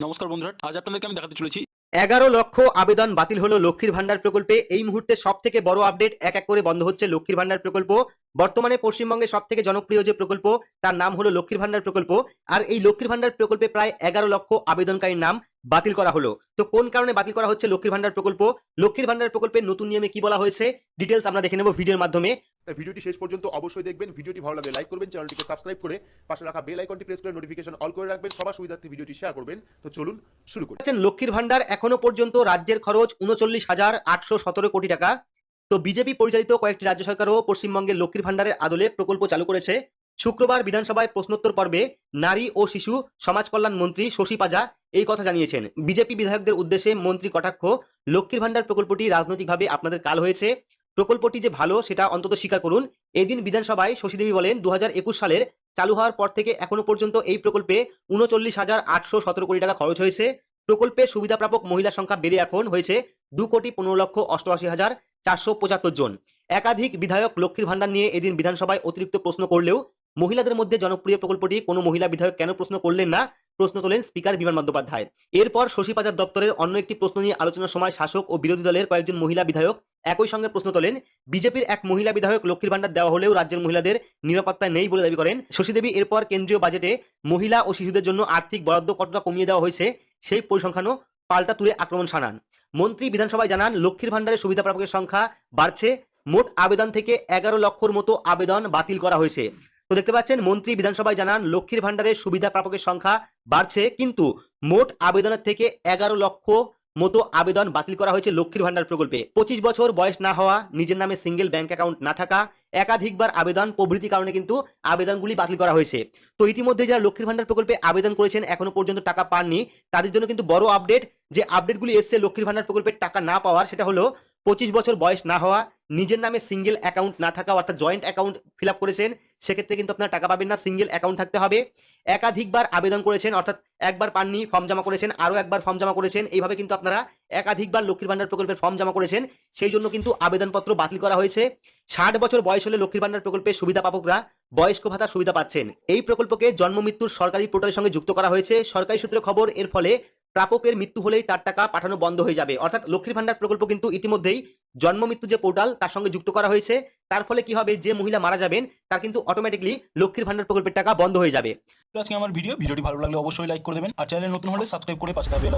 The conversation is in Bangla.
নমস্কার বন্ধুরা, আজ আপনাদেরকে আমি দেখাতে চলেছি। এগারো লক্ষ আবেদন বাতিল হলো লক্ষ্মীর ভান্ডার প্রকল্পে। এই মুহূর্তে সব থেকে বড় আপডেট এক এক করে বন্ধ হচ্ছে লক্ষ্মীর ভান্ডার প্রকল্প। বর্তমানে পশ্চিমবঙ্গে সব থেকে জনপ্রিয় যে প্রকল্প, তার নাম হলো লক্ষ্মীর ভান্ডার প্রকল্প। আর এই লক্ষ্মীর ভান্ডার প্রকল্পে প্রায় এগারো লক্ষ আবেদনকারীর নাম বাতিল করা হলো। তো কোন কারণে বাতিল করা হচ্ছে লক্ষ্মীর ভান্ডার প্রকল্প? লক্ষ্মীর ভান্ডার প্রকল্পের নতুন নিয়মে কি বলা হয়েছে? ডিটেলস আমরা দেখে নেব ভিডিওর মাধ্যমে। ভিডিওটি শেষ পর্যন্ত অবশ্যই দেখবেন। ভিডিওটি ভালো লাগলে লাইক করবেন, চ্যানেলটিকে সাবস্ক্রাইব করে পাশে রাখা বেল আইকনটি প্রেস করে নোটিফিকেশন অল করে রাখবেন। সবার সুবিধার্থে ভিডিওটি শেয়ার করবেন। তো চলুন শুরু করি। লক্ষ্মীর ভান্ডার এখনও পর্যন্ত রাজ্যের খরচ উনচল্লিশ হাজার আটশো সতেরো কোটি টাকা। তো বিজেপি পরিচালিত কয়েকটি রাজ্য সরকারও পশ্চিমবঙ্গের লক্ষ্মীর ভান্ডারের আদলে প্রকল্প চালু করেছে। শুক্রবার বিধানসভায় প্রশ্নোত্তর পর্বে নারী ও শিশু সমাজ কল্যাণ মন্ত্রী শশী পাজা এই কথা জানিয়েছেন। বিজেপি বিধায়কদের উদ্দেশ্যে মন্ত্রী কটাক্ষ, লক্ষ্মীর ভান্ডার প্রকল্পটি রাজনৈতিকভাবে আপনাদের কাল হয়েছে। প্রকল্পটি যে ভালো, সেটা অন্তত স্বীকার করুন। এদিন বিধানসভায় শশী দেবী বলেন দু হাজার একুশ সালের চালু হওয়ার পর থেকে এখনও পর্যন্ত এই প্রকল্পে উনচল্লিশ হাজার আটশো সতেরো কোটি টাকা খরচ হয়েছে। প্রকল্পে সুবিধাপ্রাপক মহিলা সংখ্যা বেড়ে এখন হয়েছে দু কোটি পনেরো লক্ষ অষ্টআশি হাজার চারশো পঁচাত্তর জন। একাধিক বিধায়ক লক্ষ্মীর ভান্ডার নিয়ে এদিন বিধানসভায় অতিরিক্ত প্রশ্ন করলেও মহিলাদের মধ্যে জনপ্রিয় প্রকল্পটি কোনো মহিলা বিধায়ক কেন প্রশ্ন করলেন না? প্রশ্ন তোলেন স্পিকার বিমান বন্দ্যোপাধ্যায়। এরপর শশী পাজার দপ্তরের অন্য একটি প্রশ্ন নিয়ে আলোচনার সময় শাসক ও বিরোধী দলের কয়েকজন মহিলা বিধায়ক একই সঙ্গে প্রশ্ন তোলেন, বিজেপির এক মহিলা বিধায়ক লক্ষ্মীর ভান্ডার দেওয়া হলেও রাজ্যের মহিলাদের নিরাপত্তা নেই বলে দাবি করেন। শশী দেবী এরপর কেন্দ্রীয় বাজেটে মহিলা ও শিশুদের জন্য আর্থিক বরাদ্দ কতটা কমিয়ে দেওয়া হয়েছে সেই পরিসংখ্যানও পাল্টা তুলে আক্রমণ শানান। মন্ত্রী বিধানসভায় জানান, লক্ষ্মীর ভান্ডারের সুবিধা প্রাপকের সংখ্যা বাড়ছে। মোট আবেদন থেকে এগারো লক্ষর মতো আবেদন বাতিল করা হয়েছে। তো দেখতে পাচ্ছেন, মন্ত্রী বিধানসভায় জানান, লক্ষ্মীর ভান্ডারের সুবিধা প্রাপকের সংখ্যা বাড়ছে, কিন্তু মোট আবেদনের থেকে এগারো লক্ষ মতো আবেদন বাতিল করা হয়েছে লক্ষ্মীর ভান্ডার প্রকল্পে। পঁচিশ বছর বয়স না হওয়া, নিজের নামে সিঙ্গেল ব্যাংক অ্যাকাউন্ট না থাকা, একাধিকবার আবেদন প্রভৃতি কারণে কিন্তু আবেদনগুলি বাতিল করা হয়েছে। তো ইতিমধ্যে যারা লক্ষ্মীর ভান্ডার প্রকল্পে আবেদন করেছেন, এখনও পর্যন্ত টাকা পাননি, তাদের জন্য কিন্তু বড় আপডেট যে আপডেটগুলি এসছে লক্ষ্মীর ভান্ডার প্রকল্পের টাকা না পাওয়ার, সেটা হলো পঁচিশ বছর বয়স না হওয়া, নিজের নামে সিঙ্গেল অ্যাকাউন্ট না থাকা, অর্থাৎ জয়েন্ট অ্যাকাউন্ট ফিল করেছেন সেক্ষেত্রে কিন্তু আপনার টাকা পাবেন না সিঙ্গেল অ্যাকাউন্ট থাকতে হবে। একাধিকবার আবেদন করেছেন, অর্থাৎ একবার পাননি ফর্ম জমা করেছেন, আরও একবার ফর্ম জমা করেছেন, এইভাবে কিন্তু আপনারা একাধিকবার লক্ষ্মীর ভান্ডার প্রকল্পের ফর্ম জমা করেছেন। সেই জন্য কিন্তু আবেদনপত্র বাতিল করা হয়েছে। ষাট বছর বয়স হলে লক্ষ্মীর ভান্ডার প্রকল্পের সুবিধা পাবকরা, বয়স্ক ভাতা সুবিধা পাচ্ছেন। এই প্রকল্পকে জন্ম মৃত্যুর সরকারি পোর্টালের সঙ্গে যুক্ত করা হয়েছে। সরকারি সূত্রে খবর, এর ফলে প্রাপকের মৃত্যু হলেই তার টাকা পাঠানো বন্ধ হয়ে যাবে। অর্থাৎ লক্ষ্মীর ভান্ডার প্রকল্প কিন্তু ইতিমধ্যেই জন্ম মৃত্যু যে পোর্টাল, তার সঙ্গে যুক্ত করা হয়েছে। তার ফলে কি হবে? যে মহিলা মারা যাবেন, তার কিন্তু অটোমেটিকলি লক্ষ্মীর ভান্ডার প্রকল্পের টাকা বন্ধ হয়ে যাবে। আজকে আমার ভিডিও। ভিডিওটি ভালো লাগলে অবশ্যই লাইক করে দেবেন। আর চ্যানেল নতুন হলে সাবস্ক্রাইব করে পাশে থাকবে